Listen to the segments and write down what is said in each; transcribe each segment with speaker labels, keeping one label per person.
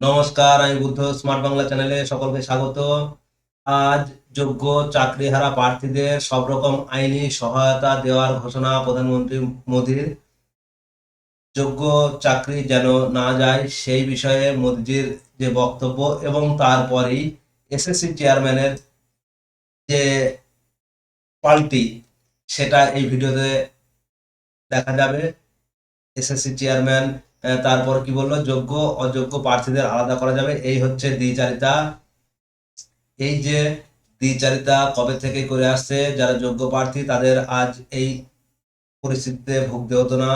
Speaker 1: নমস্কার, আমি বুদ্ধ স্মার্ট বাংলা চ্যানেলে সকলকে স্বাগত। আজ যোগ্য চাকরিহারা প্রার্থীদের সব রকম আইনি সহায়তা দেওয়ার ঘোষণা প্রধানমন্ত্রী মোদীর। যোগ্য চাকরি যেন না যায়, সেই বিষয়ে মোদীজির যে বক্তব্য এবং তারপরেই এসএসসি চেয়ারম্যানের যে পাল্টি, সেটা এই ভিডিওতে দেখা যাবে। এসএসসি চেয়ারম্যান তারপর কি বলল? যোগ্য, অযোগ্য প্রার্থীদের আলাদা করা যাবে। এই হচ্ছে দ্বিচারিতা। এই যে দ্বিচারিতা কবে থেকে করে আসছে, যারা যোগ্য প্রার্থী, তাদের আজ এই পরিস্থিতিতে ভুগতে হতো না।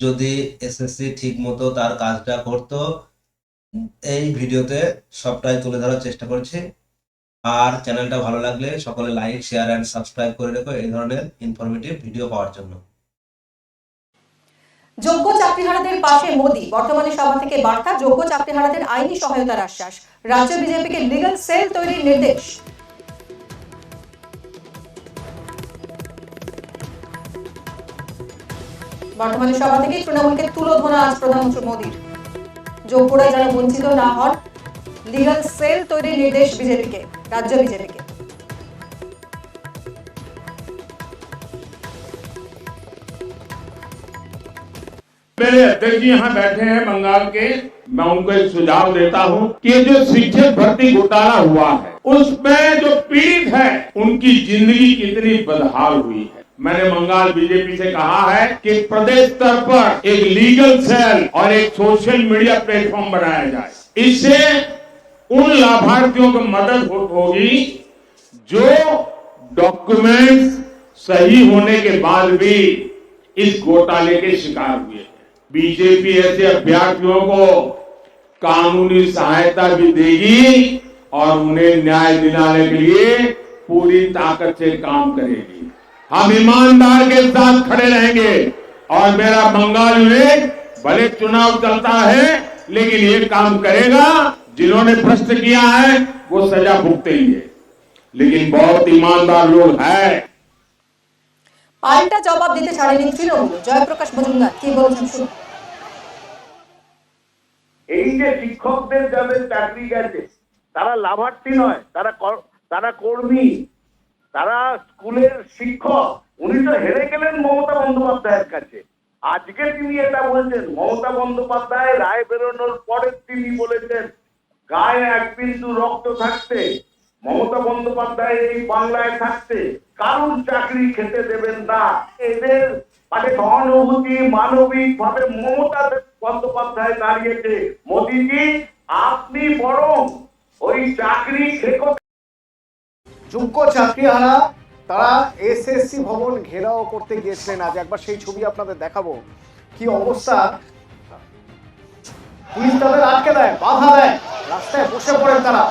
Speaker 1: যদি এসএসসি ঠিক মতো তার কাজটা করতো, এই ভিডিওতে সবটাই তুলে ধরার চেষ্টা করছি। আর চ্যানেলটা ভালো লাগলে সকলে লাইক, শেয়ার অ্যান্ড সাবস্ক্রাইব করে রেখো এই ধরনের ইনফরমেটিভ ভিডিও পাওয়ার জন্য।
Speaker 2: যোগ্য চাকরিহারাদের পাশে মোদী। বর্তমানে সভা থেকে বার্তা, যোগ্য চাকরিহারাদের আইনি সহায়তার আশ্বাস। রাজ্য বিজেপিকে লিগ্যাল সেল তৈরির নির্দেশ। বর্তমানে সভা থেকে তৃণমূলকে তুলোধনা আজ প্রধানমন্ত্রী মোদীর। যোগ্যরা যেন বঞ্চিত না হন লিগাল সেল তৈরির নির্দেশ বিজেপিকে, রাজ্য বিজেপিকে।
Speaker 3: मेरे अध्यक्ष जी यहाँ बैठे हैं बंगाल के। मैं उनको एक सुझाव देता हूँ कि जो शिक्षक भर्ती घोटाला हुआ है, उसमें जो पीड़ित है, उनकी ज़िंदगी कितनी बदहाल हुई है। मैंने बंगाल बीजेपी से कहा है कि प्रदेश स्तर पर एक लीगल सेल और एक सोशल मीडिया प्लेटफॉर्म बनाया जाए। इससे उन लाभार्थियों को मदद होगी जो डॉक्यूमेंट्स सही होने के बाद भी इस घोटाले के शिकार हुए। बीजेपी ऐसे अभ्यर्थियों को कानूनी सहायता भी देगी और उन्हें न्याय दिलाने के लिए पूरी ताकत से काम करेगी हम ईमानदार के साथ खड़े रहेंगे और मेरा बंगाल यूनिट भले चुनाव चलता है लेकिन ये काम करेगा जिन्होंने भ्रष्ट किया है वो सजा भुगतेंगे लेकिन बहुत ईमानदार लोग हैं
Speaker 2: পাল্টা জবাব দিতে ছাড়েনি তৃণমূল জয়প্রকাশ মজুমদার কি বলছেন শুনুন
Speaker 4: এই যে শিক্ষকদের যাদের চাকরি গেছে, তারা লাভার্থী নয়, তারা তারা কর্মী, তারা স্কুলের শিক্ষক। উনি তো হেরে গেলেন মমতা বন্দ্যোপাধ্যায়ের কাছে। আজকে তিনি এটা বলছেন, মমতা বন্দ্যোপাধ্যায় রায় বেরোনোর পরে তিনি বলেছেন, গায়ে এক বিন্দু রক্ত থাকতে, মমতা বন্দ্যোপাধ্যায় এই বাংলায় থাকতে কারুর চাকরি খেতে দেবেন না? এদের মানে সহানুভূতি মানবিক ভাবে মমতা বন্দ্যোপাধ্যায় দাঁড়িয়েছে, মোদিজি, আপনি বরং ওই চাকরি
Speaker 5: যোগ্য চাকরি চাকরিহারা, তারা এসএসসি ভবন ঘেরাও করতে গিয়েছিলেন। আজ একবার সেই ছবি আপনাদের দেখাবো। কি অবস্থা? পুলিশ তাদের আটকে দেয়, বাধা দেয়। রাস্তায় বসে পড়েন তারা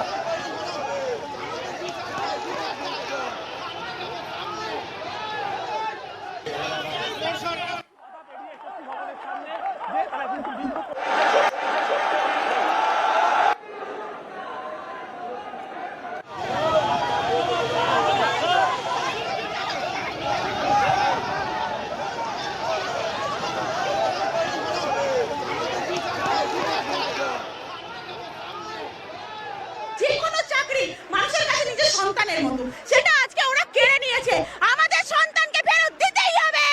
Speaker 6: যে কোনো চাকরি মানুষের কাছে নিজের সন্তানের মতো সেটা আজকে ওরা কেড়ে নিয়েছে আমাদের সন্তানকে ফেরত দিতেই হবে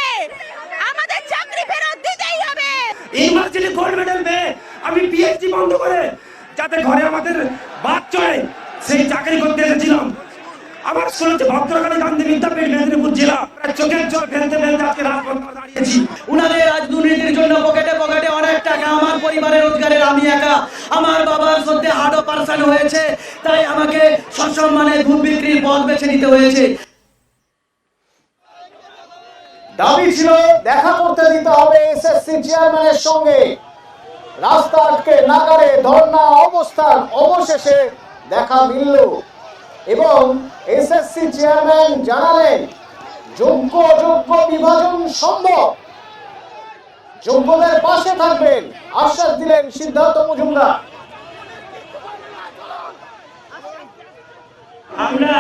Speaker 6: আমাদের চাকরি ফেরত দিতেই হবে
Speaker 7: ইউনিভার্সিটি গোল্ড মেডেল পেয়ে আমি পিএইচডি বন্ধ করে যাতে ঘরে আমাদের বাদ চলে সেই চাকরি করতে এসেছিলাম। আমার স্কুল হচ্ছে ভদ্রকালী গান্ধী বিদ্যাপীঠ মেদিনীপুর জেলা। চোখের জল ফেলতে ফেলতে আজকে রাজপথ দাঁড়িয়েছি।
Speaker 8: উনাদের আজ দুর্নীতির জন্য পকেটে পকেটে অনেক টাকা আমার পরিবারের রোজগারের আমি একা। আমার বাবার সত্যি হার্ট অপারেশন হয়েছে তাই আমাকে সসম্মানে দুধ বিক্রির পথ বেছে নিতে হয়েছে।
Speaker 5: দাবি ছিল দেখা করতে দিতে হবে এসএসসি চেয়ারম্যানের সঙ্গে। রাস্তা আটকে নাগারে ধর্ণা অবস্থান অবশেষে দেখা মিলল। এবং এসএসসি চেয়ারম্যান জানালেন যোগ্য যোগ্য বিভাজন সম্ভব। যোগ্যদের পাশে থাকবেন। আশ্বাস দিলেন সিদ্ধার্থ মজুমদার।
Speaker 7: আমরা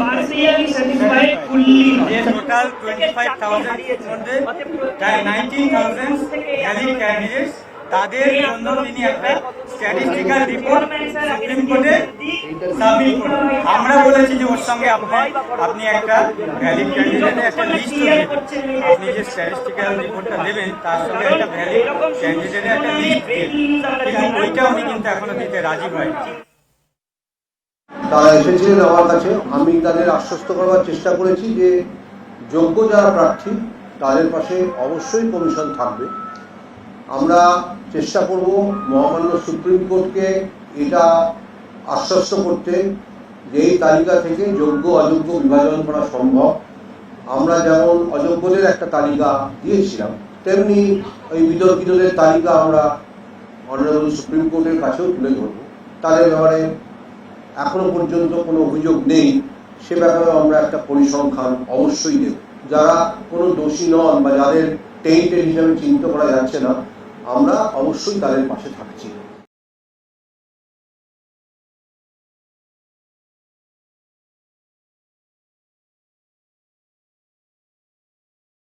Speaker 7: পার্সিয়ালি স্যাটিসফাইড ফুললি
Speaker 9: total 25,000 মধ্যে 19,000 valid candidates তাদের জন্য তিনি একটা স্ট্যাটিস্টিক্যাল রিপোর্ট সুপ্রিম কোর্টে সাবমিট করুন। আমরা বলেছি যে ওর সঙ্গে আপনার আপনি একটা ভ্যালিড ক্যান্ডিডেটের একটা লিস্ট আপনি যে স্ট্যাটিস্টিক্যাল রিপোর্টটা দেবেন, তার সঙ্গে একটা ভ্যালিড ক্যান্ডিডেটের একটা লিস্ট কিন্তু ওইটা উনি কিন্তু এখনও দিতে রাজি হয়নি।
Speaker 10: তারা এসেছিলেন আমার কাছে। আমি তাদের আশ্বস্ত করবার চেষ্টা করেছি যে যোগ্য যারা প্রার্থী, তাদের পাশে অবশ্যই কমিশন থাকবে। আমরা চেষ্টা করব মহামান্য সুপ্রিম কোর্টকে এটা আশ্বস্ত করতে যে এই তালিকা থেকে যোগ্য অযোগ্য বিভাজন করা সম্ভব। আমরা যেমন অযোগ্যদের একটা তালিকা দিয়েছিলাম, তেমনি ওই বিতর্কিতদের তালিকা আমরা অনারেবল সুপ্রিম কোর্টের কাছেও তুলে ধরব। তাদের ব্যাপারে এখনও পর্যন্ত কোনো অভিযোগ নেই, সে ব্যাপারে আমরা একটা পরিসংখ্যান অবশ্যই দেব। যারা কোনো দোষী নন বা যাদের টেন্টেড হিসাবে চিহ্নিত করা যাচ্ছে না আমরা অবশ্যই তাদের পাশে থাকছি।